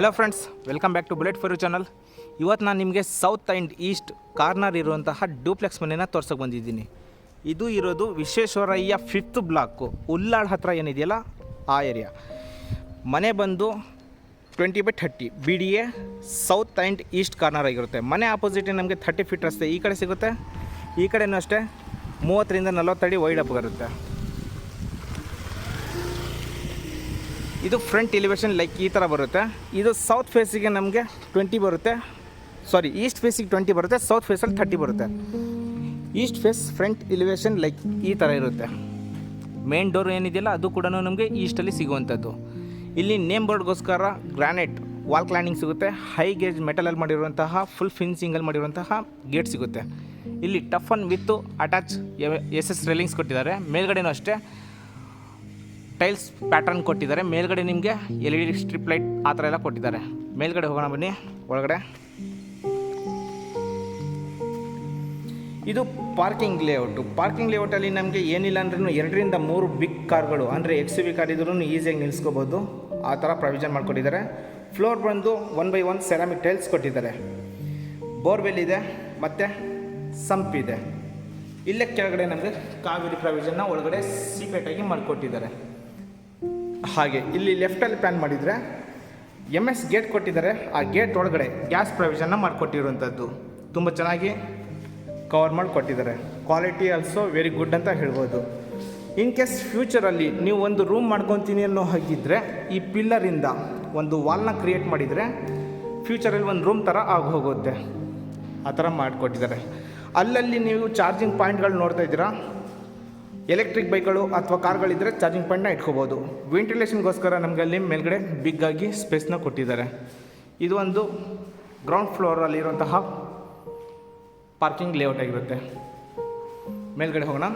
Hello friends welcome back to bullet four channel ಇವತ್ತು ನಾನು ನಿಮಗೆ ಸೌತ್ ಆ್ಯಂಡ್ ಈಸ್ಟ್ ಕಾರ್ನರ್ ಇರುವಂತಹ ಡೂಪ್ಲೆಕ್ಸ್ ಮನೆಯನ್ನು ತೋರ್ಸೋಕೆ ಬಂದಿದ್ದೀನಿ. ಇದು ಇರೋದು ವಿಶ್ವೇಶ್ವರಯ್ಯ ಫಿಫ್ತ್ ಬ್ಲಾಕು ಉಲ್ಲಾಳ್ ಹತ್ರ ಏನಿದೆಯಲ್ಲ, ಆ ಏರಿಯಾ ಮನೆ ಬಂದು twenty by thirty B D A south and east corner ಆಗಿರುತ್ತೆ. ಮನೆ ಆಪೋಸಿಟ್ ನಮಗೆ ಥರ್ಟಿ ಫೀಟ್ ರಸ್ತೆ ಈ ಕಡೆ ಸಿಗುತ್ತೆ, ಈ ಕಡೆನೂ ಅಷ್ಟೇ, ಮೂವತ್ತರಿಂದ ನಲವತ್ತಡಿ ವೈಡ್ ಅಪ್ ಬರುತ್ತೆ. ಇದು ಫ್ರಂಟ್ ಎಲಿವೇಶನ್ ಲೈಕ್ ಈ ಥರ ಬರುತ್ತೆ. ಇದು ಸೌತ್ ಫೇಸಿಗೆ ನಮಗೆ ಟ್ವೆಂಟಿ ಬರುತ್ತೆ. ಸಾರಿ ಈಸ್ಟ್ ಫೇಸಿಗೆ ಟ್ವೆಂಟಿ ಬರುತ್ತೆ ಸೌತ್ ಫೇಸಲ್ಲಿ ಥರ್ಟಿ ಬರುತ್ತೆ. East face front elevation like ಈ ಥರ ಇರುತ್ತೆ. ಮೇನ್ ಡೋರ್ ಏನಿದೆಯಲ್ಲ, ಅದು ಕೂಡ ನಮಗೆ ಈಸ್ಟಲ್ಲಿ ಸಿಗುವಂಥದ್ದು. ಇಲ್ಲಿ ನೇಮ್ ಬೋರ್ಡ್ಗೋಸ್ಕರ ಗ್ರಾನೈಟ್ ವಾಲ್ ಕ್ಲಾನಿಂಗ್ ಸಿಗುತ್ತೆ. ಹೈ ಗೇಜ್ ಮೆಟಲಲ್ಲಿ ಮಾಡಿರುವಂತಹ ಫುಲ್ ಫಿನ್ಸಿಂಗಲ್ಲಿ ಮಾಡಿರುವಂತಹ ಗೇಟ್ ಸಿಗುತ್ತೆ. ಇಲ್ಲಿ toughen with attach S S railings ಕೊಟ್ಟಿದ್ದಾರೆ. ಮೇಲ್ಗಡೆನೂ ಅಷ್ಟೇ. ಟೈಲ್ಸ್ ಪ್ಯಾಟರ್ನ್ ಕೊಟ್ಟಿದ್ದಾರೆ. ಮೇಲ್ಗಡೆ ನಿಮಗೆ L E D strip light ಆ ಥರ ಎಲ್ಲ ಕೊಟ್ಟಿದ್ದಾರೆ. ಮೇಲ್ಗಡೆ ಹೋಗೋಣ ಬನ್ನಿ, ಒಳಗಡೆ. ಇದು ಪಾರ್ಕಿಂಗ್ ಲೇಔಟು. ಪಾರ್ಕಿಂಗ್ ಲೇಔಟಲ್ಲಿ ನಮಗೆ ಏನಿಲ್ಲ ಅಂದ್ರೂ ಎರಡರಿಂದ ಮೂರು ಬಿಗ್ ಕಾರ್ಗಳು, ಅಂದರೆ ಎಕ್ಸ್ ವಿ ಕಾರ್ ಇದ್ರೂ ಈಸಿಯಾಗಿ ನಿಲ್ಲಿಸ್ಕೋಬೋದು ಆ ಥರ ಪ್ರಾವಿಷನ್ ಮಾಡಿಕೊಟ್ಟಿದ್ದಾರೆ. ಫ್ಲೋರ್ ಬಂದು one by one ceramic tiles ಕೊಟ್ಟಿದ್ದಾರೆ. ಬೋರ್ವೆಲ್ ಇದೆ, ಮತ್ತು ಸಂಪ್ ಇದೆ. ಇಲ್ಲೇ ಕೆಳಗಡೆ ನಮಗೆ ಕಾವೇರಿ ಪ್ರಾವಿಷನ್ನ ಒಳಗಡೆ ಸೀಕ್ರೆಟಾಗಿ ಮಾಡಿಕೊಟ್ಟಿದ್ದಾರೆ. ಹಾಗೆ ಇಲ್ಲಿ ಲೆಫ್ಟಲ್ಲಿ ಪ್ಲ್ಯಾನ್ ಮಾಡಿದರೆ ಎಂ ಎಸ್ ಗೇಟ್ ಕೊಟ್ಟಿದ್ದಾರೆ. ಆ ಗೇಟ್ ಒಳಗಡೆ ಗ್ಯಾಸ್ ಪ್ರೊವಿಷನ್ನ ಮಾಡಿಕೊಟ್ಟಿರುವಂಥದ್ದು ತುಂಬ ಚೆನ್ನಾಗಿ ಕವರ್ ಮಾಡಿ ಕೊಟ್ಟಿದ್ದಾರೆ. ಕ್ವಾಲಿಟಿ ಆಲ್ಸೋ ವೆರಿ ಗುಡ್ ಅಂತ ಹೇಳ್ಬೋದು. ಇನ್ ಕೇಸ್ ಫ್ಯೂಚರಲ್ಲಿ ನೀವು ಒಂದು ರೂಮ್ ಮಾಡ್ಕೊತೀನಿ ಅನ್ನೋ ಹಾಗಿದ್ದರೆ ಈ ಪಿಲ್ಲರಿಂದ ಒಂದು ವಾಲ್ನ ಕ್ರಿಯೇಟ್ ಮಾಡಿದರೆ ಫ್ಯೂಚರಲ್ಲಿ ಒಂದು ರೂಮ್ ಥರ ಆಗಿ ಹೋಗುತ್ತೆ ಆ ಥರ ಮಾಡಿಕೊಟ್ಟಿದ್ದಾರೆ. ಅಲ್ಲಲ್ಲಿ ನೀವು ಚಾರ್ಜಿಂಗ್ ಪಾಯಿಂಟ್ಗಳು ನೋಡ್ತಾ ಇದ್ದೀರಾ? ಎಲೆಕ್ಟ್ರಿಕ್ ಬೈಕ್ಗಳು ಅಥವಾ ಕಾರ್ಗಳಿದ್ದರೆ ಚಾರ್ಜಿಂಗ್ ಪಾಯಿಂಟ್ನ ಇಟ್ಕೋಬೋದು. ವೆಂಟಿಲೇಷನ್ಗೋಸ್ಕರ ನಮಗೆ ಅಲ್ಲಿ ಮೇಲ್ಗಡೆ ಬಿಗ್ ಆಗಿ ಸ್ಪೇಸ್ನ ಕೊಟ್ಟಿದ್ದಾರೆ. ಇದು ಒಂದು ಗ್ರೌಂಡ್ ಫ್ಲೋರಲ್ಲಿರುವಂತಹ ಪಾರ್ಕಿಂಗ್ ಲೇಔಟ್ ಆಗಿರುತ್ತೆ. ಮೇಲ್ಗಡೆ ಹೋಗೋಣ.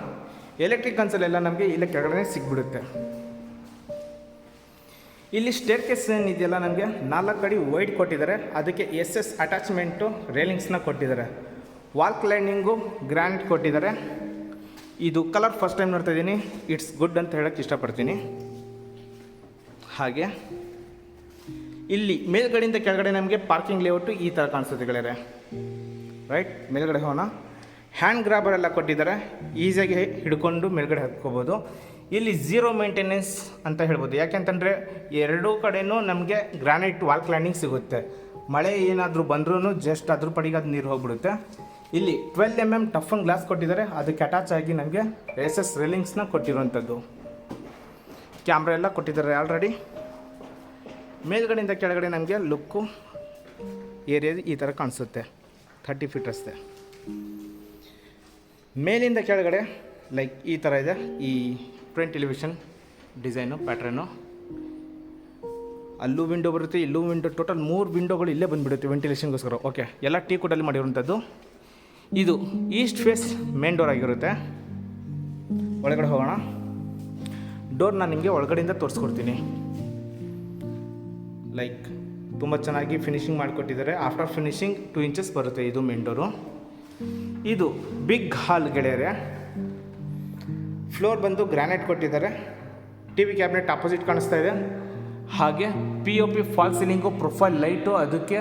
ಎಲೆಕ್ಟ್ರಿಕ್ ಕನ್ಸಲೆಲ್ಲ ನಮಗೆ ಇಲ್ಲೇ ಕೆಳಗಡೆ ಸಿಗ್ಬಿಡುತ್ತೆ. ಇಲ್ಲಿ ಸ್ಟೇರ್ ಕೇಸ್ ಏನಿದೆಯಲ್ಲ ನಮಗೆ ನಾಲ್ಕು ಅಡಿ ವೈಡ್ ಕೊಟ್ಟಿದ್ದಾರೆ. ಅದಕ್ಕೆ ಎಸ್ ಎಸ್ ಅಟ್ಯಾಚ್ಮೆಂಟು ರೇಲಿಂಗ್ಸ್ನ ಕೊಟ್ಟಿದ್ದಾರೆ. ವಾಲ್ ಕ್ಲೈನಿಂಗು ಗ್ರ್ಯಾಂಡ್ ಕೊಟ್ಟಿದ್ದಾರೆ. ಇದು ಕಲರ್ ಫಸ್ಟ್ ಟೈಮ್ ನೋಡ್ತಾ ಇದ್ದೀನಿ. ಇಟ್ಸ್ ಗುಡ್ ಅಂತ ಹೇಳೋಕ್ಕೆ ಇಷ್ಟಪಡ್ತೀನಿ. ಹಾಗೆ. ಇಲ್ಲಿ ಮೇಲ್ಗಡೆಯಿಂದ ಕೆಳಗಡೆ ನಮಗೆ ಪಾರ್ಕಿಂಗ್ ಲೇಔಟು ಈ ಥರ ಕಾಣಿಸುತ್ತೆ ಗೆಳೆಯರೆ. ರೈಟ್ ಮೇಲ್ಗಡೆ ಹೋಗೋಣ. ಹ್ಯಾಂಡ್ ಗ್ರಾಬರ್ ಎಲ್ಲ ಕೊಟ್ಟಿದ್ದಾರೆ. ಈಸಿಯಾಗಿ ಹಿಡ್ಕೊಂಡು ಮೇಲ್ಗಡೆ ಹತ್ಕೋಬೋದು. ಇಲ್ಲಿ ಝೀರೋ ಮೇಂಟೆನೆನ್ಸ್ ಅಂತ ಹೇಳ್ಬೋದು. ಯಾಕೆಂತಂದರೆ ಎರಡೂ ಕಡೆಯೂ ನಮಗೆ ಗ್ರಾನೈಟ್ ವಾಲ್ ಕ್ಲೈನಿಂಗ್ ಸಿಗುತ್ತೆ. ಮಳೆ ಏನಾದರೂ ಬಂದ್ರೂ ಜಸ್ಟ್ ಅದ್ರ ಪಡಿಗೆ ಅದು ನೀರು ಹೋಗ್ಬಿಡುತ್ತೆ. ಇಲ್ಲಿ twelve M M toughen glass ಕೊಟ್ಟಿದ್ದಾರೆ. ಅದಕ್ಕೆ ಅಟ್ಯಾಚ್ ಆಗಿ ನಮಗೆ ಎಸ್ ಎಸ್ ರೇಲಿಂಗ್ಸ್ನ ಕೊಟ್ಟಿರುವಂಥದ್ದು ಕ್ಯಾಮ್ರಾ ಎಲ್ಲ ಕೊಟ್ಟಿದ್ದಾರೆ ಆಲ್ರೆಡಿ ಮೇಲ್ಗಡೆಯಿಂದ ಕೆಳಗಡೆ ನಮಗೆ ಲುಕ್ಕು ಏರಿಯಾ ಈ ಥರ ಕಾಣಿಸುತ್ತೆ. ಥರ್ಟಿ ಫೀಟ್ ರಸ್ತೆ ಮೇಲಿಂದ ಕೆಳಗಡೆ ಲೈಕ್ ಈ ಥರ ಇದೆ. ಈ ಫ್ರಂಟ್ ಟೆಲಿವಿಷನ್ ಡಿಸೈನು ಪ್ಯಾಟ್ರನು ಅಲ್ಲೂ ವಿಂಡೋ ಬರುತ್ತೆ, ಇಲ್ಲೂ ವಿಂಡೋ ಟೋಟಲ್ ಮೂರು ವಿಂಡೋಗಳು ಇಲ್ಲೇ ಬಂದುಬಿಡುತ್ತೆ ವೆಂಟಿಲೇಷನ್ಗೋಸ್ಕರ ಓಕೆ ಎಲ್ಲ ಟೀ ಕುಡಲ್ಲಿ ಮಾಡಿರುವಂಥದ್ದು ಇದು ಈಸ್ಟ್ ಫೇಸ್ ಮೇನ್ ಡೋರ್ ಆಗಿರುತ್ತೆ. ಒಳಗಡೆ ಹೋಗೋಣ. ಡೋರ್ ನಾನು ನಿಮಗೆ ಒಳಗಡೆಯಿಂದ ತೋರಿಸ್ಕೊಡ್ತೀನಿ. ಲೈಕ್ ತುಂಬ ಚೆನ್ನಾಗಿ ಫಿನಿಶಿಂಗ್ ಮಾಡಿಕೊಟ್ಟಿದ್ದಾರೆ. ಆಫ್ಟರ್ ಫಿನಿಶಿಂಗ್ ಟೂ ಇಂಚಸ್ ಬರುತ್ತೆ ಇದು ಮೇನ್ ಡೋರು ಇದು ಬಿಗ್ ಹಾಲ್ ಗೆಳೆಯರೆ. ಫ್ಲೋರ್ ಬಂದು ಗ್ರಾನೈಟ್ ಕೊಟ್ಟಿದ್ದಾರೆ. ಟಿ ವಿ ಕ್ಯಾಬಿನೆಟ್ ಅಪೋಸಿಟ್ ಕಾಣಿಸ್ತಾ ಇದೆ. ಹಾಗೆ P O P false ceiling profile light ಅದಕ್ಕೆ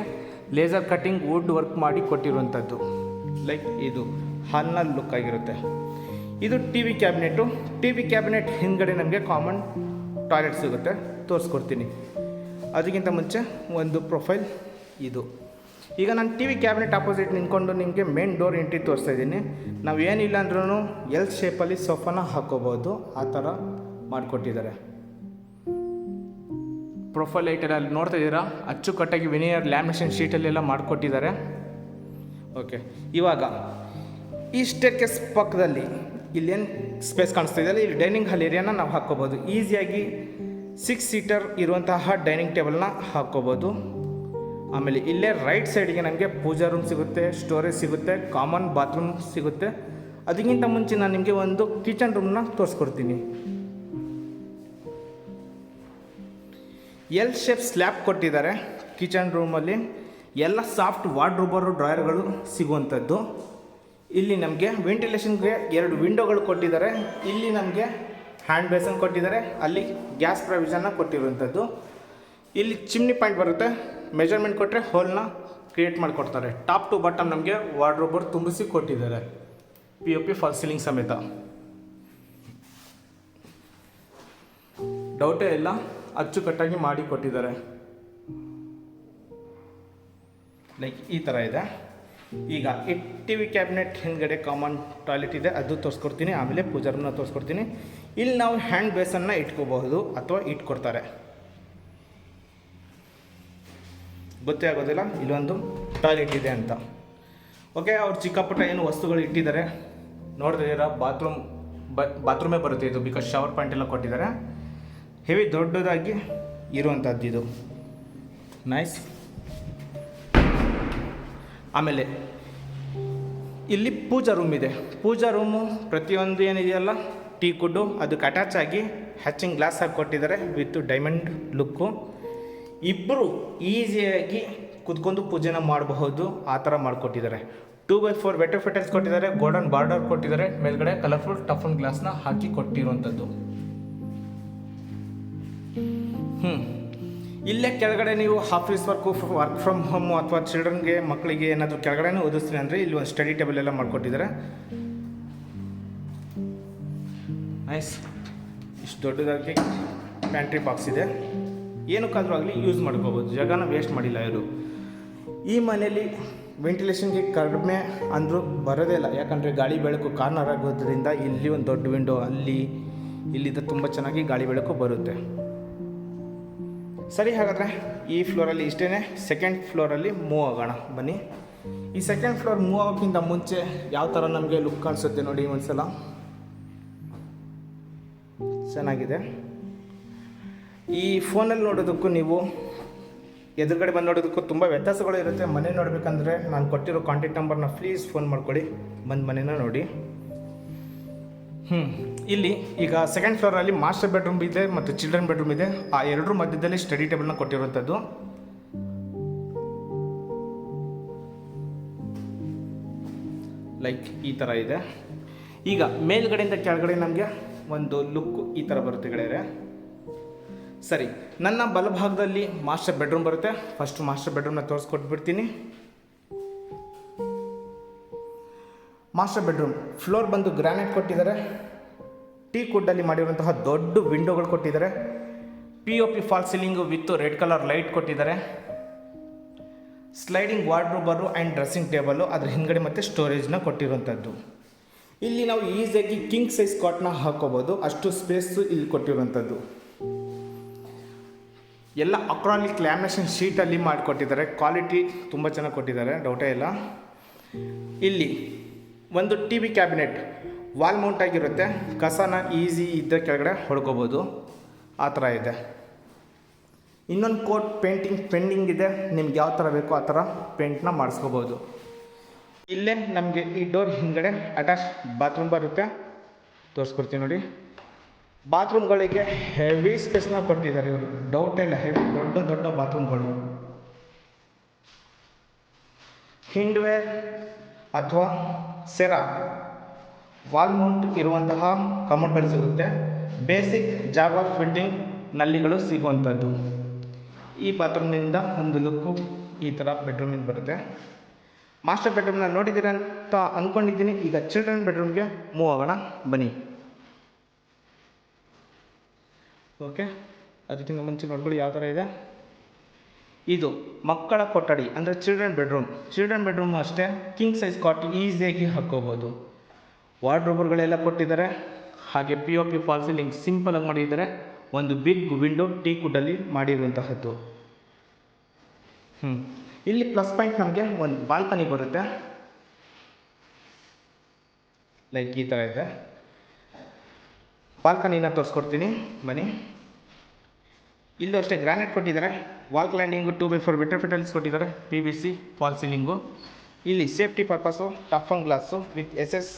ಲೇಸರ್ ಕಟ್ಟಿಂಗ್ ವುಡ್ ವರ್ಕ್ ಮಾಡಿ ಕೊಟ್ಟಿರುವಂಥದ್ದು. ಲೈಕ್ ಇದು ಹಾಲ್ನ ಲುಕ್ ಆಗಿರುತ್ತೆ. ಇದು T V cabinet T V cabinet ಹಿಂದ್ಗಡೆ ನಮಗೆ ಕಾಮನ್ ಟಾಯ್ಲೆಟ್ ಸಿಗುತ್ತೆ. ತೋರಿಸ್ಕೊಡ್ತೀನಿ. ಅದಕ್ಕಿಂತ ಮುಂಚೆ ಒಂದು ಪ್ರೊಫೈಲ್ ಇದು. ಈಗ ನಾನು ಟಿ ವಿ ಕ್ಯಾಬಿನೆಟ್ ಆಪೋಸಿಟ್ ನಿಂತ್ಕೊಂಡು ನಿಮಗೆ ಮೇನ್ ಡೋರ್ ಎಂಟ್ರಿ ತೋರಿಸ್ತಾ ಇದ್ದೀನಿ. ನಾವು ಏನಿಲ್ಲ ಅಂದ್ರೂ ಎಲ್ ಶೇಪಲ್ಲಿ ಸೋಫಾನ ಹಾಕೋಬೋದು. ಆ ಥರ ಮಾಡಿಕೊಟ್ಟಿದ್ದಾರೆ. ಪ್ರೊಫೈಲ್ ಲೈಟಲ್ಲಿ ಅಲ್ಲಿ ನೋಡ್ತಾ ಇದ್ದೀರಾ? ಅಚ್ಚುಕಟ್ಟಾಗಿ ವಿನಿಯರ್ ಲ್ಯಾಮಿನೇಷನ್ ಶೀಟಲ್ಲೆಲ್ಲ ಮಾಡಿಕೊಟ್ಟಿದ್ದಾರೆ. ಓಕೆ ಇವಾಗ, ಈ ಸ್ಟೇರ್ಕೇಸ್ ಪಕ್ಕದಲ್ಲಿ ಇಲ್ಲೇನು ಸ್ಪೇಸ್ ಕಾಣಿಸ್ತಾ ಇದೆಯಲ್ಲ ಇಲ್ಲಿ ಡೈನಿಂಗ್ ಹಾಲ್ ಏರಿಯಾನ ನಾವು ಹಾಕ್ಕೋಬೋದು. ಈಸಿಯಾಗಿ ಸಿಕ್ಸ್ ಸೀಟರ್ ಇರುವಂತಹ ಡೈನಿಂಗ್ ಟೇಬಲ್ನ ಹಾಕ್ಕೋಬೋದು. ಆಮೇಲೆ ಇಲ್ಲೇ ರೈಟ್ ಸೈಡಿಗೆ ನಮಗೆ ಪೂಜಾ ರೂಮ್ ಸಿಗುತ್ತೆ ಸ್ಟೋರೇಜ್ ಸಿಗುತ್ತೆ ಕಾಮನ್ ಬಾತ್ರೂಮ್ ಸಿಗುತ್ತೆ. ಅದಕ್ಕಿಂತ ಮುಂಚೆ ನಾನು ನಿಮಗೆ ಒಂದು ಕಿಚನ್ ರೂಮ್ನ ತೋರಿಸ್ಕೊಡ್ತೀನಿ. ಎಲ್ ಶೇಪ್ ಸ್ಲ್ಯಾಬ್ ಕೊಟ್ಟಿದ್ದಾರೆ ಕಿಚನ್ ರೂಮಲ್ಲಿ ಎಲ್ಲ ಸಾಫ್ಟ್ ವಾರ್ಡ್ರೋಬರು, ಡ್ರಾಯರ್ಗಳು ಸಿಗುವಂಥದ್ದು. ಇಲ್ಲಿ ನಮಗೆ ವೆಂಟಿಲೇಷನ್ಗೆ ಎರಡು ವಿಂಡೋಗಳು ಕೊಟ್ಟಿದ್ದಾರೆ. ಇಲ್ಲಿ ನಮಗೆ ಹ್ಯಾಂಡ್ ಬೇಸನ್ ಕೊಟ್ಟಿದ್ದಾರೆ. ಅಲ್ಲಿ ಗ್ಯಾಸ್ ಪ್ರಾವಿಷನ್ನ ಕೊಟ್ಟಿರುವಂಥದ್ದು. ಇಲ್ಲಿ ಚಿಮ್ನಿ ಪಾಯಿಂಟ್ ಬರುತ್ತೆ. ಮೆಜರ್ಮೆಂಟ್ ಕೊಟ್ಟರೆ ಹೋಲ್ನ ಕ್ರಿಯೇಟ್ ಮಾಡಿಕೊಡ್ತಾರೆ. ಟಾಪ್ ಟು ಬಾಟಮ್ ನಮಗೆ ವಾರ್ಡ್ರೋಬರ್ ತುಂಬಿಸಿ ಕೊಟ್ಟಿದ್ದಾರೆ. P U P false ceiling ಸಮೇತ. ಡೌಟೇ ಇಲ್ಲ. ಅಚ್ಚುಕಟ್ಟಾಗಿ ಮಾಡಿ ಕೊಟ್ಟಿದ್ದಾರೆ. ಲೈಕ್ ಈ ಥರ ಇದೆ. ಈಗ ಈ ಟಿ ವಿ ಕ್ಯಾಬಿನೆಟ್ ಹಿಂದ್ಗಡೆ ಕಾಮನ್ ಟಾಯ್ಲೆಟ್ ಇದೆ, ಅದು ತೋರಿಸ್ಕೊಡ್ತೀನಿ. ಆಮೇಲೆ ಪೂಜಾ ರೂಮ್ನ ತೋರಿಸ್ಕೊಡ್ತೀನಿ. ಇಲ್ಲಿ ನಾವು ಹ್ಯಾಂಡ್ ಬೇಸನ್ನು ಇಟ್ಕೋಬಹುದು ಅಥವಾ ಇಟ್ಕೊಡ್ತಾರೆ. ಗೊತ್ತೇ ಆಗೋದಿಲ್ಲ? ಇಲ್ಲೊಂದು ಟಾಯ್ಲೆಟ್ ಇದೆ ಅಂತ. ಓಕೆ ಅವ್ರು ಚಿಕ್ಕಪುಟ್ಟ ಏನು ವಸ್ತುಗಳು ಇಟ್ಟಿದ್ದಾರೆ. ನೋಡಿದ್ರೆ ಬಾತ್ರೂಮ್ ಬಾತ್ರೂಮೇ ಬರುತ್ತೆ ಇದು ಬಿಕಾಸ್ ಶವರ್ ಪಾಯಿಂಟ್ ಎಲ್ಲ ಕೊಟ್ಟಿದ್ದಾರೆ. ಹೆವಿ ದೊಡ್ಡದಾಗಿ ಇರುವಂಥದ್ದು ಇದು. ನೈಸ್ ಆಮೇಲೆ ಇಲ್ಲಿ ಪೂಜಾ ರೂಮ್ ಇದೆ. ಪೂಜಾ ರೂಮು ಪ್ರತಿಯೊಂದು ಏನಿದೆಯಲ್ಲ? ಟೀ ಕುಡ್ಡು, ಅದಕ್ಕೆ ಅಟ್ಯಾಚ್ ಆಗಿ ಹ್ಯಾಚಿಂಗ್ ಗ್ಲಾಸ್ ಹಾಕಿ ಕೊಟ್ಟಿದ್ದಾರೆ ವಿತ್ ಡೈಮಂಡ್ ಲುಕ್ಕು ಇಬ್ಬರು ಈಸಿಯಾಗಿ ಕುತ್ಕೊಂಡು ಪೂಜೆನ ಮಾಡಬಹುದು. ಆ ಥರ ಮಾಡಿಕೊಟ್ಟಿದ್ದಾರೆ. Two by four vitrified ಕೊಟ್ಟಿದ್ದಾರೆ. ಗೋಲ್ಡನ್ ಬಾರ್ಡರ್ ಕೊಟ್ಟಿದ್ದಾರೆ. ಮೇಲ್ಗಡೆ ಕಲರ್ಫುಲ್ ಟಫನ್ ಗ್ಲಾಸ್ನ ಹಾಕಿ ಕೊಟ್ಟಿರುವಂಥದ್ದು. ಹ್ಞೂ ಇಲ್ಲೇ ಕೆಳಗಡೆ ನೀವು office work work from home ಅಥವಾ ಚಿಲ್ಡ್ರನ್ಗೆ ಮಕ್ಕಳಿಗೆ ಏನಾದರೂ ಕೆಳಗಡೆನೇ ಓದಿಸ್ತೀನಿ ಅಂದರೆ ಇಲ್ಲಿ ಒಂದು ಸ್ಟಡಿ ಟೇಬಲ್ ಎಲ್ಲ ಮಾಡಿಕೊಟ್ಟಿದ್ದಾರೆ. ನೈಸ್ ಇಷ್ಟು ದೊಡ್ಡದಾಗಿ ಪ್ಯಾಂಟ್ರಿ ಬಾಕ್ಸ್ ಇದೆ. ಏನಕ್ಕಾದರೂ ಆಗಲಿ ಯೂಸ್ ಮಾಡ್ಕೋಬೋದು. ಜಾಗನ ವೇಸ್ಟ್ ಮಾಡಿಲ್ಲ ಇವರು ಈ ಮನೆಯಲ್ಲಿ ವೆಂಟಿಲೇಷನ್ಗೆ ಕಡಿಮೆ ಅಂದರೂ ಬರೋದೇ ಇಲ್ಲ. ಯಾಕಂದರೆ ಗಾಳಿ ಬೆಳಕು ಕಾರ್ನರ್ ಆಗೋದ್ರಿಂದ ಇಲ್ಲಿ ಒಂದು ದೊಡ್ಡ ವಿಂಡೋ ಅಲ್ಲಿ ಇಲ್ಲಿದ್ದ ತುಂಬ ಚೆನ್ನಾಗಿ ಗಾಳಿ ಬೆಳಕು ಬರುತ್ತೆ. ಸರಿ ಹಾಗಾದರೆ ಈ ಫ್ಲೋರಲ್ಲಿ ಇಷ್ಟೇ ಸೆಕೆಂಡ್ ಫ್ಲೋರಲ್ಲಿ ಮೂವ್ ಆಗೋಣ. ಬನ್ನಿ. ಈ ಸೆಕೆಂಡ್ ಫ್ಲೋರ್ ಮೂವ್ ಆಗೋಕ್ಕಿಂತ ಮುಂಚೆ ಯಾವ ಥರ ನಮಗೆ ಲುಕ್ ಕಾಣಿಸುತ್ತೆ ನೋಡಿ ಒಂದ್ಸಲ. ಚೆನ್ನಾಗಿದೆ. ಈ ಫೋನಲ್ಲಿ ನೋಡೋದಕ್ಕೂ ನೀವು ಎದುರುಗಡೆ ಬಂದು ನೋಡೋದಕ್ಕೂ ತುಂಬ ವ್ಯತ್ಯಾಸಗಳು ಇರುತ್ತೆ. ಮನೆ ನೋಡಬೇಕಂದ್ರೆ ನಾನು ಕೊಟ್ಟಿರೋ ಕಾಂಟ್ಯಾಕ್ಟ್ ನಂಬರ್ನ ಪ್ಲೀಸ್ ಫೋನ್ ಮಾಡ್ಕೊಳ್ಳಿ. ಬಂದು ಮನೇನ ನೋಡಿ. ಹ್ಞೂ ಇಲ್ಲಿ ಈಗ ಸೆಕೆಂಡ್ ಫ್ಲೋರಲ್ಲಿ ಮಾಸ್ಟರ್ ಬೆಡ್ರೂಮ್ ಇದೆ ಮತ್ತು ಚಿಲ್ಡ್ರನ್ ಬೆಡ್ರೂಮ್ ಇದೆ. ಆ ಎರಡರ ಮಧ್ಯದಲ್ಲಿ ಸ್ಟಡಿ ಟೇಬಲ್ನ ಕೊಟ್ಟಿರುವಂಥದ್ದು. ಲೈಕ್ ಈ ಥರ ಇದೆ. ಈಗ ಮೇಲ್ಗಡೆಯಿಂದ ಕೆಳಗಡೆ ನಮಗೆ ಒಂದು ಲುಕ್ ಈ ಥರ ಬರುತ್ತೆ ಗೆಳೆಯರೆ. ಸರಿ, ನನ್ನ ಬಲಭಾಗದಲ್ಲಿ ಮಾಸ್ಟರ್ ಬೆಡ್ರೂಮ್ ಬರುತ್ತೆ. ಫಸ್ಟ್ ಮಾಸ್ಟರ್ ಬೆಡ್ರೂಮ್ನ ತೋರಿಸ್ಕೊಟ್ಬಿಡ್ತೀನಿ. ಮಾಸ್ಟರ್ ಬೆಡ್ರೂಮ್ ಫ್ಲೋರ್ ಬಂದು ಗ್ರಾನೈಟ್ ಕೊಟ್ಟಿದ್ದಾರೆ. ಟೀ ಕುಡ್ಡಲ್ಲಿ ಮಾಡಿರುವಂತಹ ದೊಡ್ಡ ವಿಂಡೋಗಳು ಕೊಟ್ಟಿದ್ದಾರೆ. P O P false ceiling with red colour light ಕೊಟ್ಟಿದ್ದಾರೆ. ಸ್ಲೈಡಿಂಗ್ ವಾರ್ಡ್ರೋಬರು ಆ್ಯಂಡ್ ಡ್ರೆಸ್ಸಿಂಗ್ ಟೇಬಲು ಅದ್ರ ಹಿಂದ್ಗಡೆ ಮತ್ತು ಸ್ಟೋರೇಜ್ನ ಕೊಟ್ಟಿರುವಂಥದ್ದು ಇಲ್ಲಿ ನಾವು ಈಸಿಯಾಗಿ ಕಿಂಗ್ ಸೈಜ್ ಕಾಟ್ನ ಹಾಕೋಬೋದು ಅಷ್ಟು ಸ್ಪೇಸು ಇಲ್ಲಿ ಕೊಟ್ಟಿರುವಂಥದ್ದು ಎಲ್ಲ ಅಕ್ರಾನಿಕ್ ಲ್ಯಾಮಿನೇಷನ್ ಶೀಟಲ್ಲಿ ಮಾಡಿಕೊಟ್ಟಿದ್ದಾರೆ. ಕ್ವಾಲಿಟಿ ತುಂಬ ಚೆನ್ನಾಗಿ ಕೊಟ್ಟಿದ್ದಾರೆ. ಡೌಟೇ ಇಲ್ಲ. ಇಲ್ಲಿ ಒಂದು T V cabinet wall mount ಆಗಿರುತ್ತೆ. ಕಸನ ಈಸಿ ಇದ್ದ ಕೆಳಗಡೆ ಹೊಡ್ಕೋಬೋದು. ಆ ಥರ ಇದೆ. ಇನ್ನೊಂದು ಕೋಟ್ ಪೇಂಟಿಂಗ್ ಪೆಂಡಿಂಗ್ ಇದೆ. ನಿಮ್ಗೆ ಯಾವ ಥರ ಬೇಕೋ ಆ ಥರ ಪೇಂಟ್ನ ಮಾಡಿಸ್ಕೋಬೋದು. ಇಲ್ಲೇ ನಮಗೆ ಈ ಡೋರ್ ಹಿಂದ್ಗಡೆ ಅಟ್ಯಾಚ್ ಬಾತ್ರೂಮ್ ಬರುತ್ತೆ. ತೋರಿಸ್ಕೊಡ್ತೀನಿ ನೋಡಿ. ಬಾತ್ರೂಮ್ಗಳಿಗೆ ಹೆವಿ ಸ್ಪೇಸ್ನ ಕೊಟ್ಟಿದ್ದಾರೆ ಇವರು. ಡೌಟ್ ಇಲ್ಲ ಹೆವಿ ದೊಡ್ಡ ದೊಡ್ಡ ಬಾತ್ರೂಮ್ಗಳು ಹಿಂಡ್ವೇರ್ ಅಥವಾ ಸೆರಾ ವಾಲ್ ಮೌಂಟ್ ಇರುವಂತಹ ಕಮೋಡ್ಗಳು ಸಿಗುತ್ತೆ. ಬೇಸಿಕ್ ಜಾಗ ಫಿಟ್ಟಿಂಗ್ ನಲ್ಲಿಗಳು ಸಿಗುವಂಥದ್ದು. ಈ ಬಾತ್ರೂಮ್ನಿಂದ ಒಂದು ಲುಕ್ಕು ಈ ಥರ ಬೆಡ್ರೂಮಿಂದ ಬರುತ್ತೆ. ಮಾಸ್ಟರ್ ಬೆಡ್ರೂಮ್ನ ನೋಡಿದ್ದೀರ ಅಂತ ಅಂದ್ಕೊಂಡಿದ್ದೀನಿ ಈಗ ಚಿಲ್ಡ್ರನ್ ಬೆಡ್ರೂಮ್ಗೆ ಮೂವ್ ಆಗೋಣ. ಬನ್ನಿ. ಓಕೆ. ಅದಕ್ಕಿಂತ ಮುಂಚೆ ನೋಡ್ಕೊಳ್ಳಿ ಯಾವ ಥರ ಇದೆ. ಇದು ಮಕ್ಕಳ ಕೊಠಡಿ, ಅಂದರೆ ಚಿಲ್ಡ್ರನ್ ಬೆಡ್ರೂಮ್. ಚಿಲ್ಡ್ರನ್ ಬೆಡ್ರೂಮ್ ಅಷ್ಟೇ. ಕಿಂಗ್ ಸೈಜ್ ಕಾಟ್ ಈಸಿಯಾಗಿ ಹಾಕ್ಕೋಬೋದು. ವಾರ್ಡ್ರೋಬರ್ಗಳೆಲ್ಲ ಕೊಟ್ಟಿದ್ದಾರೆ. ಹಾಗೆ P O P fall ceiling ಸಿಂಪಲಾಗಿ ಮಾಡಿದ್ದಾರೆ ಒಂದು ಬಿಗ್ ವಿಂಡೋ ಟೀ ಕುಡ್ಡಲ್ಲಿ ಮಾಡಿರುವಂತಹದ್ದು. ಹ್ಞೂ ಇಲ್ಲಿ ಪ್ಲಸ್ ಪಾಯಿಂಟ್ ನಮಗೆ ಒಂದು ಬಾಲ್ಕನಿ ಬರುತ್ತೆ. ಲೈಕ್ ಈ ಥರ ಇದೆ. ಬಾಲ್ಕನಿನ ತೋರಿಸ್ಕೊಡ್ತೀನಿ. ಬನ್ನಿ. ಇಲ್ಲೂ ಅಷ್ಟೇ ಗ್ರಾನೈಟ್ ಕೊಟ್ಟಿದ್ದಾರೆ. Wall cladding two by four vitrified ಕೊಟ್ಟಿದ್ದಾರೆ. P V C false ceiling ಇಲ್ಲಿ safety purpose tough glass with S S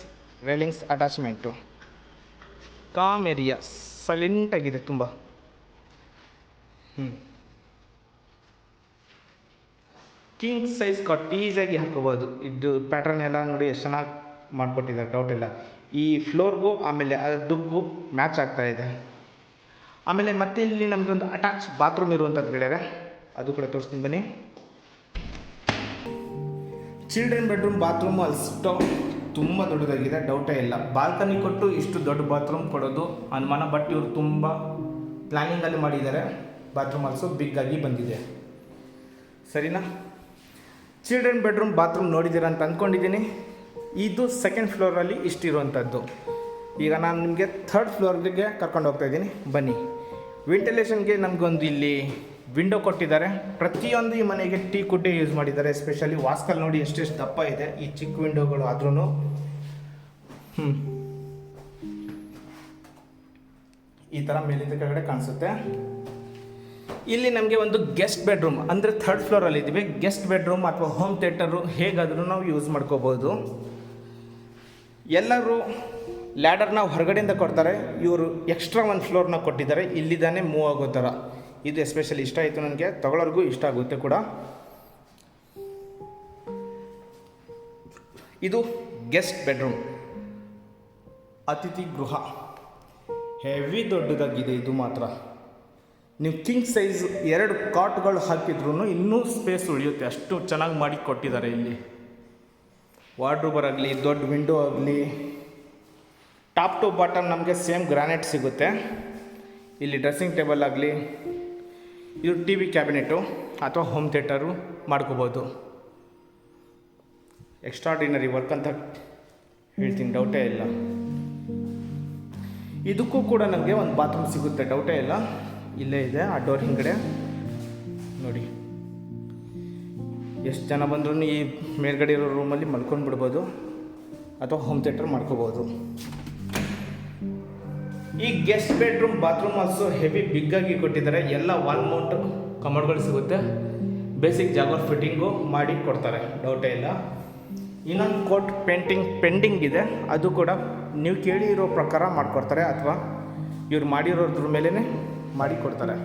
railings attachment calm area ಸೈಲೆಂಟಾಗಿದೆ ತುಂಬ. ಹ್ಞೂ ಕಿಂಗ್ ಸೈಜ್ ಕಟ್ ಈಸಿಯಾಗಿ ಹಾಕೋಬೋದು. ಇದು ಪ್ಯಾಟರ್ನ್ ಎಲ್ಲ ನೋಡಿ ಎಷ್ಟು ಚೆನ್ನಾಗಿ ಮಾಡಿಕೊಟ್ಟಿದ್ದಾರೆ ಡೌಟ್ ಇಲ್ಲ. ಈ ಫ್ಲೋರ್ಗೂ ಆಮೇಲೆ ಅದಕ್ಕೂ ಮ್ಯಾಚ್ ಆಗ್ತಾ ಇದೆ. ಆಮೇಲೆ ಮತ್ತೆ ಇಲ್ಲಿ ನಮಗೆ ಒಂದು ಅಟ್ಯಾಚ್ ಬಾತ್ರೂಮ್ ಇರುವಂಥದ್ದು ಗೆಳೆಯರೆ ಅದು ಕೂಡ ತೋರಿಸ್ತೀನಿ ಬನ್ನಿ. ಚಿಲ್ಡ್ರನ್ ಬೆಡ್ರೂಮ್ ಬಾತ್ರೂಮ್ ಅಷ್ಟು ತುಂಬ ದೊಡ್ಡದಾಗಿದೆ ಡೌಟೇ ಇಲ್ಲ. ಬಾಲ್ಕನಿ ಕೊಟ್ಟು ಇಷ್ಟು ದೊಡ್ಡ ಬಾತ್ರೂಮ್ ಕೊಡೋದು ಅನುಮಾನ ಬಟ್ ಇವರು ತುಂಬ ಪ್ಲ್ಯಾನಿಂಗಲ್ಲಿ ಮಾಡಿದ್ದಾರೆ. ಬಾತ್ರೂಮ್ ಆಲ್ಸೋ ಬಿಗ್ ಆಗಿ ಬಂದಿದೆ. ಸರಿನಾ? ಚಿಲ್ಡ್ರನ್ ಬೆಡ್ರೂಮ್ ಬಾತ್ರೂಮ್ ನೋಡಿದ್ದೀರಾ ಅಂತ ಅಂದ್ಕೊಂಡಿದ್ದೀನಿ ಇದು ಸೆಕೆಂಡ್ ಫ್ಲೋರಲ್ಲಿ ಇಷ್ಟಿರುವಂಥದ್ದು. ಈಗ ನಾನು ನಿಮಗೆ ಥರ್ಡ್ ಫ್ಲೋರ್ಗೆ ಕರ್ಕೊಂಡು ಹೋಗ್ತಾ ಇದ್ದೀನಿ. ಬನ್ನಿ. ವೆಂಟಿಲೇಷನ್ಗೆ ನಮಗೊಂದು ಇಲ್ಲಿ ವಿಂಡೋ ಕೊಟ್ಟಿದ್ದಾರೆ. ಪ್ರತಿಯೊಂದು ಈ ಮನೆಗೆ ಟೀ ಕುಡ್ಡೆ ಯೂಸ್ ಮಾಡಿದ್ದಾರೆ. ಎಸ್ಪೆಷಲಿ ವಾಸ್ಕಲ್ ನೋಡಿ ಎಷ್ಟೆಷ್ಟು ದಪ್ಪ ಇದೆ. ಈ ಚಿಕ್ಕ ವಿಂಡೋಗಳು ಆದ್ರೂ ಈ ಥರ ಮೇಲಿಂದ ಕೆಳಗಡೆ ಕಾಣಿಸುತ್ತೆ. ಇಲ್ಲಿ ನಮಗೆ ಒಂದು ಗೆಸ್ಟ್ ಬೆಡ್ರೂಮ್ ಅಂದರೆ ಥರ್ಡ್ ಫ್ಲೋರಲ್ಲಿ ಇದ್ದೀವಿ ಗೆಸ್ಟ್ ಬೆಡ್ರೂಮ್ ಅಥವಾ ಹೋಮ್ ಥಿಯೇಟರು ಹೇಗಾದರೂ ನಾವು ಯೂಸ್ ಮಾಡ್ಕೋಬೋದು. ಎಲ್ಲರೂ ಲ್ಯಾಡರ್ನ ಹೊರಗಡೆಯಿಂದ ಕೊಡ್ತಾರೆ. ಇವರು ಎಕ್ಸ್ಟ್ರಾ ಒಂದು ಫ್ಲೋರ್ನ ಕೊಟ್ಟಿದ್ದಾರೆ. ಇಲ್ಲಿದ್ದಾನೆ ಮೂವ್ ಆಗೋ ಥರ ಇದು ಎಸ್ಪೆಷಲಿ ಇಷ್ಟ ಆಯಿತು ನನಗೆ. ತಗೊಳ್ಳೋರ್ಗೂ ಇಷ್ಟ ಆಗುತ್ತೆ ಕೂಡ. ಇದು ಗೆಸ್ಟ್ ಬೆಡ್ರೂಮ್ ಅತಿಥಿ ಗೃಹ. ಹೆವಿ ದೊಡ್ಡದಾಗಿದೆ ಇದು ಮಾತ್ರ. ನೀವು ಕಿಂಗ್ ಸೈಜ್ ಎರಡು ಕಾಟ್ಗಳು ಹಾಕಿದ್ರೂ ಇನ್ನೂ ಸ್ಪೇಸ್ ಉಳಿಯುತ್ತೆ. ಅಷ್ಟು ಚೆನ್ನಾಗಿ ಮಾಡಿ ಕೊಟ್ಟಿದ್ದಾರೆ ಇಲ್ಲಿ. ವಾರ್ಡ್ರೂಬರ್ ಆಗಲಿ, ದೊಡ್ಡ ವಿಂಡೋ ಆಗಲಿ. ಟಾಪ್ ಟು ಬಾಟಮ್ ನಮಗೆ ಸೇಮ್ ಗ್ರಾನೈಟ್ ಸಿಗುತ್ತೆ. ಇಲ್ಲಿ ಡ್ರೆಸ್ಸಿಂಗ್ ಟೇಬಲ್ ಆಗಲಿ. ಇದು ಟಿ ವಿ ಕ್ಯಾಬಿನೆಟು ಅಥವಾ ಹೋಮ್ ಥಿಯೇಟರು ಮಾಡ್ಕೋಬೋದು. ಎಕ್ಸ್ಟ್ರಾಡಿನರಿ ವರ್ಕ್ ಅಂತ ಹೇಳ್ತೀನಿ ಡೌಟೇ ಇಲ್ಲ. ಇದಕ್ಕೂ ಕೂಡ ನಮಗೆ ಒಂದು ಬಾತ್ರೂಮ್ ಸಿಗುತ್ತೆ ಡೌಟೇ ಇಲ್ಲ. ಇಲ್ಲೇ ಇದೆ, ಆ ಡೋರ್ ಹಿಂಗಡೆ ನೋಡಿ. ಎಷ್ಟು ಜನ ಬಂದ್ರೂ ಈ ಮೇಲ್ಗಡೆ ಇರೋ ರೂಮಲ್ಲಿ ಮಲ್ಕೊಂಡು ಬಿಡ್ಬೋದು ಅಥವಾ ಹೋಮ್ ಥಿಯೇಟರ್ ಮಾಡ್ಕೋಬೋದು. ಈ guest bedroom bathroom also heavy big ಆಗಿ ಕೊಟ್ಟಿದ್ದಾರೆ. ಎಲ್ಲ ವಾಲ್ ಮೌಂಟ್ ಕಮೋಡ್ಗಳು ಸಿಗುತ್ತೆ. ಬೇಸಿಕ್ ಜಾಗರ್ ಫಿಟ್ಟಿಂಗು ಮಾಡಿ ಕೊಡ್ತಾರೆ ಡೌಟೇ ಇಲ್ಲ. ಇನ್ನೊಂದು ಕೋಟ್ ಪೇಂಟಿಂಗ್ ಪೆಂಡಿಂಗ್ ಇದೆ. ಅದು ಕೂಡ ನೀವು ಕೇಳಿರೋ ಪ್ರಕಾರ ಮಾಡಿಕೊಡ್ತಾರೆ ಅಥವಾ ಇವ್ರು ಮಾಡಿರೋದ್ರ ಮೇಲೇ ಮಾಡಿ ಕೊಡ್ತಾರೆ.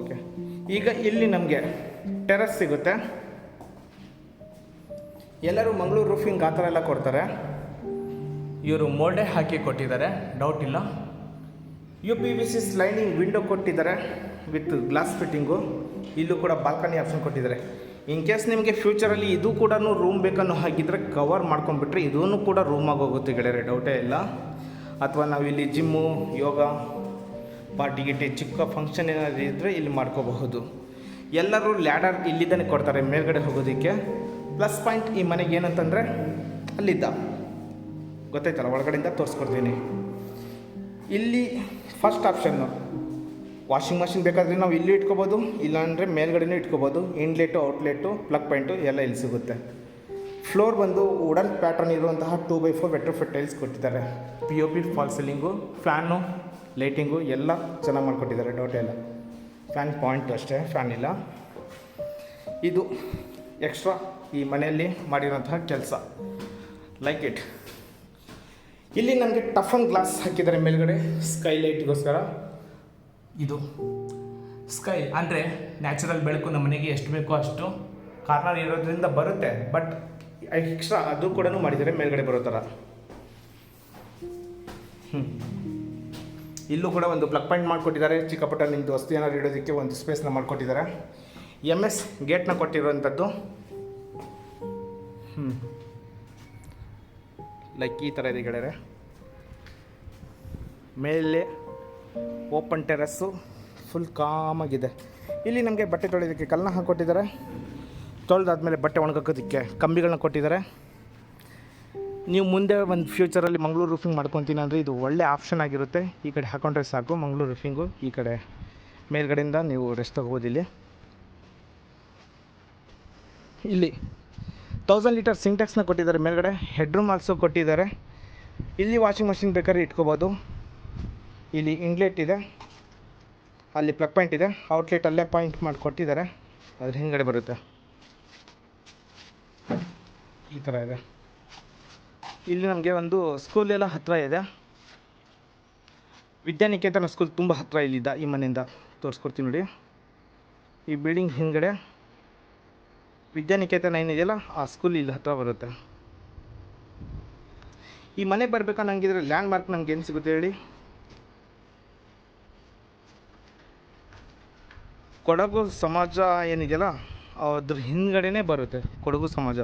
ಓಕೆ ಈಗ ಇಲ್ಲಿ ನಮಗೆ ಟೆರಸ್ ಸಿಗುತ್ತೆ. ಎಲ್ಲರೂ ಮಂಗಳೂರು ರೂಫಿಂಗ್ ಆ ಥರ ಎಲ್ಲ ಕೊಡ್ತಾರೆ. ಇವರು ಮೋಲ್ಡೆ ಹಾಕಿ ಕೊಟ್ಟಿದ್ದಾರೆ ಡೌಟ್ ಇಲ್ಲ. U P V C sliding window ಕೊಟ್ಟಿದ್ದಾರೆ ವಿತ್ ಗ್ಲಾಸ್ ಫಿಟ್ಟಿಂಗು ಇಲ್ಲೂ ಕೂಡ ಬಾಲ್ಕನಿ ಆಪ್ಷನ್ ಕೊಟ್ಟಿದ್ದಾರೆ. ಇನ್ ಕೇಸ್ ನಿಮಗೆ ಫ್ಯೂಚರಲ್ಲಿ ಇದು ಕೂಡ ರೂಮ್ ಬೇಕನ್ನೋ ಹಾಗಿದ್ರೆ ಕವರ್ ಮಾಡ್ಕೊಂಡ್ಬಿಟ್ರೆ ಇದೂ ಕೂಡ ರೂಮಾಗಿ ಹೋಗುತ್ತೆ ಗೆಳೆಯರೆ ಡೌಟೇ ಇಲ್ಲ. ಅಥವಾ ನಾವು ಇಲ್ಲಿ ಜಿಮ್ಮು ಯೋಗ ಪಾರ್ಟಿ ಗಿಟಿ ಚಿಕ್ಕ ಫಂಕ್ಷನ್ ಏನಾದರೂ ಇದ್ದರೆ ಇಲ್ಲಿ ಮಾಡ್ಕೋಬಹುದು. ಎಲ್ಲರೂ ಲ್ಯಾಡರ್ ಇಲ್ಲಿದ್ದಾನೆ ಕೊಡ್ತಾರೆ, ಮೇಲ್ಗಡೆ ಹೋಗೋದಕ್ಕೆ. ಪ್ಲಸ್ ಪಾಯಿಂಟ್ ಈ ಮನೆಗೆ ಏನಂತಂದರೆ ಅಲ್ಲಿದ್ದ. ಗೊತ್ತಾಯ್ತಲ್ಲ, ಒಳಗಡೆಯಿಂದ ತೋರಿಸ್ಕೊಡ್ತೀನಿ. ಇಲ್ಲಿ ಫಸ್ಟ್ ಆಪ್ಷನ್ನು ವಾಷಿಂಗ್ ಮಷಿನ್ ಬೇಕಾದರೆ ನಾವು ಇಲ್ಲಿ ಇಟ್ಕೋಬೋದು, ಇಲ್ಲಾಂದರೆ ಮೇಲ್ಗಡೆನೂ ಇಟ್ಕೋಬೋದು. ಇನ್ಲೆಟು ಔಟ್ಲೆಟು ಪ್ಲಗ್ ಪಾಯಿಂಟು ಎಲ್ಲ ಇಲ್ಲಿ ಸಿಗುತ್ತೆ. ಫ್ಲೋರ್ ಬಂದು ವುಡನ್ ಪ್ಯಾಟರ್ನ್ ಇರುವಂತಹ two by four vitrified tiles ಕೊಟ್ಟಿದ್ದಾರೆ. P O P false ceiling fan lighting ಎಲ್ಲ ಚೆನ್ನಾಗಿ ಮಾಡಿಕೊಟ್ಟಿದ್ದಾರೆ ಡೌಟ್ ಎಲ್ಲ. ಫ್ಯಾನ್ ಪಾಯಿಂಟ್ ಅಷ್ಟೇ ಫ್ಯಾನ್ ಇಲ್ಲ. ಇದು ಎಕ್ಸ್ಟ್ರಾ ಈ ಮನೆಯಲ್ಲಿ ಮಾಡಿರೋಂತಹ ಕೆಲಸ. ಲೈಕ್ ಇಟ್ ಇಲ್ಲಿ ನಮಗೆ ಟಫನ್ ಗ್ಲಾಸ್ ಹಾಕಿದ್ದಾರೆ ಮೇಲ್ಗಡೆ. ಸ್ಕೈ ಲೈಟ್ಗೋಸ್ಕರ ಇದು. ಸ್ಕೈ ಅಂದರೆ ನ್ಯಾಚುರಲ್ ಬೆಳಕು ನಮ್ಮ ಮನೆಗೆ ಎಷ್ಟು ಬೇಕೋ ಅಷ್ಟು ಕಾರ್ನರ್ ಇರೋದ್ರಿಂದ ಬರುತ್ತೆ. ಬಟ್ ಎಕ್ಸ್ಟ್ರಾ ಅದು ಕೂಡ ಮಾಡಿದ್ದಾರೆ, ಮೇಲ್ಗಡೆ ಬರೋ ಥರ. ಹ್ಞೂ ಇಲ್ಲೂ ಕೂಡ ಒಂದು ಪ್ಲಗ್ ಪಾಯಿಂಟ್ ಮಾಡಿಕೊಟ್ಟಿದ್ದಾರೆ. ಚಿಕ್ಕಪಟ್ಟ ನಿಮ್ಮದು ವಸ್ತು ಏನಾದ್ರು ಇಡೋದಕ್ಕೆ ಒಂದು ಸ್ಪೇಸ್ನ ಮಾಡಿಕೊಟ್ಟಿದ್ದಾರೆ. ಎಂ ಎಸ್ ಗೇಟ್ನ ಕೊಟ್ಟಿರುವಂಥದ್ದು. ಲೈಕ್ ಈ ಥರ ಇದೆ ಗೆಳೆಯರೆ. ಮೇಲೆ ಓಪನ್ ಟೆರಸ್ಸು ಫುಲ್ ಕಾಮಾಗಿದೆ ಇಲ್ಲಿ ನಮಗೆ ಬಟ್ಟೆ ತೊಳೆಯೋದಕ್ಕೆ ಕಲ್ಲನ್ನ ಹಾಕ್ಕೊಟ್ಟಿದ್ದಾರೆ ತೊಳೆದಾದ್ಮೇಲೆ ಬಟ್ಟೆ ಒಣಗಾಕೋದಕ್ಕೆ ಕಂಬಿಗಳನ್ನ ಕೊಟ್ಟಿದ್ದಾರೆ. ನೀವು ಮುಂದೆ ಒಂದು ಫ್ಯೂಚರಲ್ಲಿ ಮಂಗಳೂರು ರೂಫಿಂಗ್ ಮಾಡ್ಕೊತೀನಿ ಅಂದರೆ ಇದು ಒಳ್ಳೆ ಆಪ್ಷನ್ ಆಗಿರುತ್ತೆ. ಈ ಕಡೆ ಹಾಕೊಂಡ್ರೆ ಸಾಕು, ಮಂಗಳೂರು ರೂಫಿಂಗು ಈ ಕಡೆ ಮೇಲ್ಗಡೆಯಿಂದ ನೀವು ರೆಸ್ಟ್ ತೊಗೋಬೋದು ಇಲ್ಲಿ. ಇಲ್ಲಿ ತೌಸಂಡ್ ಲೀಟರ್ ಸಿಂಟೆಕ್ಸ್ನ ಕೊಟ್ಟಿದ್ದಾರೆ ಮೇಲ್ಗಡೆ. ಹೆಡ್ರೂಮ್ ಆಲ್ಸೋ ಕೊಟ್ಟಿದ್ದಾರೆ. ಇಲ್ಲಿ ವಾಷಿಂಗ್ ಮಷಿನ್ ಬೇಕಾದ್ರೆ ಇಟ್ಕೋಬೋದು. ಇಲ್ಲಿ ಇನ್ಲೆಟ್ ಇದೆ. ಅಲ್ಲಿ ಪ್ಲಗ್ ಪಾಯಿಂಟ್ ಇದೆ. ಔಟ್ಲೆಟ್ ಅಲ್ಲೇ ಪಾಯಿಂಟ್ ಮಾಡಿ ಕೊಟ್ಟಿದ್ದಾರೆ. ಅದ್ರ ಹಿಂಗಡೆ ಬರುತ್ತೆ. ಈ ಥರ ಇದೆ. ಇಲ್ಲಿ ನಮಗೆ ಒಂದು ಸ್ಕೂಲ್ ಎಲ್ಲ ಹತ್ತಿರ ಇದೆ. ವಿದ್ಯಾನಿಕೇತನ ಸ್ಕೂಲ್ ತುಂಬ ಹತ್ತಿರ ಇಲ್ಲಿದ್ದ ಈ ಮನೆಯಿಂದ. ತೋರಿಸ್ಕೊಡ್ತೀನಿ ನೋಡಿ. ಈ ಬಿಲ್ಡಿಂಗ್ ಹಿಂದ್ಗಡೆ. ವಿದ್ಯಾನಿಕೇತನ ಏನಿದೆಯಲ್ಲ, ಆ ಸ್ಕೂಲ್ ಇಲ್ಲಿ ಹತ್ತಿರ ಬರುತ್ತೆ. ಈ ಮನೆ ಬರಬೇಕಾ ನನಗಿದ್ರೆ ಲ್ಯಾಂಡ್ ಮಾರ್ಕ್ ನಂಗೆ ಏನು ಸಿಗುತ್ತೆ ಹೇಳಿ? ಕೊಡಗು ಸಮಾಜ ಏನಿದೆಯಲ್ಲ, ಅದ್ರ ಹಿಂದುಗಡೆನೇ ಬರುತ್ತೆ ಕೊಡಗು ಸಮಾಜ.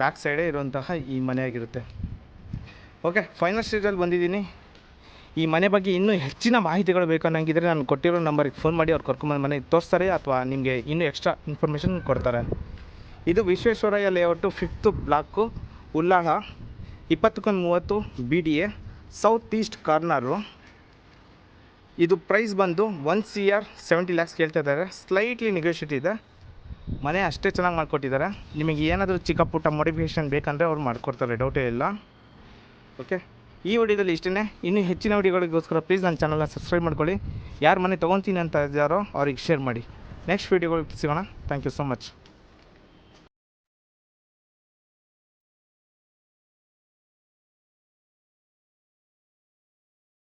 ಬ್ಯಾಕ್ ಸೈಡೇ ಇರುವಂತಹ ಈ ಮನೆಯಾಗಿರುತ್ತೆ ಓಕೆ ಫೈನಲ್ ಸ್ಟೇಜಲ್ಲಿ ಬಂದಿದ್ದೀನಿ. ಈ ಮನೆ ಬಗ್ಗೆ ಇನ್ನೂ ಹೆಚ್ಚಿನ ಮಾಹಿತಿಗಳು ಬೇಕು ಅನ್ನಂಗಿದ್ರೆ ನಾನು ಕೊಟ್ಟಿರೋ ನಂಬರಿಗೆ ಫೋನ್ ಮಾಡಿ ಅವ್ರು ಕರ್ಕೊಂಬಂದು ಮನೆಗೆ ತೋರಿಸ್ತಾರೆ ಅಥವಾ ನಿಮಗೆ ಇನ್ನೂ ಎಕ್ಸ್ಟ್ರಾ ಇನ್ಫಾರ್ಮೇಷನ್ ಕೊಡ್ತಾರೆ. ಇದು Visvesvaraya layout fifth block Ullal ಇಪ್ಪತ್ತಕ್ಕೊಂದು ಮೂವತ್ತು B D A south east corner ಇದು ಪ್ರೈಸ್ ಬಂದು one C R seventy lakhs ಕೇಳ್ತಾ ಇದ್ದಾರೆ. ಸ್ಲೈಟ್ಲಿ ನೆಗೋಷಿಯೇಟ್ ಇದೆ. ಮನೆ ಅಷ್ಟೇ ಚೆನ್ನಾಗಿ ಮಾಡಿಕೊಟ್ಟಿದ್ದಾರೆ. ನಿಮಗೆ ಏನಾದರೂ ಚಿಕ್ಕ ಪುಟ್ಟ ಮೋಡಿಫಿಕೇಷನ್ ಬೇಕಂದರೆ ಅವ್ರು ಮಾಡಿಕೊಡ್ತಾರೆ ಡೌಟೇ ಇಲ್ಲ. ಓಕೆ ಈ ವಿಡಿಯೋದಲ್ಲಿ ಇಷ್ಟೇ ಇನ್ನೂ ಹೆಚ್ಚಿನ ವಿಡಿಯೋಗಳಿಗೋಸ್ಕರ ಪ್ಲೀಸ್ ನನ್ನ ಚಾನಲ್ನ ಸಬ್ಸ್ಕ್ರೈಬ್ ಮಾಡ್ಕೊಳ್ಳಿ. ಯಾರು ಮನೆ ತೊಗೊತೀನಿ ಅಂತ ಇದ್ದಾರೋ ಅವ್ರಿಗೆ ಶೇರ್ ಮಾಡಿ. ನೆಕ್ಸ್ಟ್ ವಿಡಿಯೋಗಳು ಸಿಗೋಣ. Thank you so much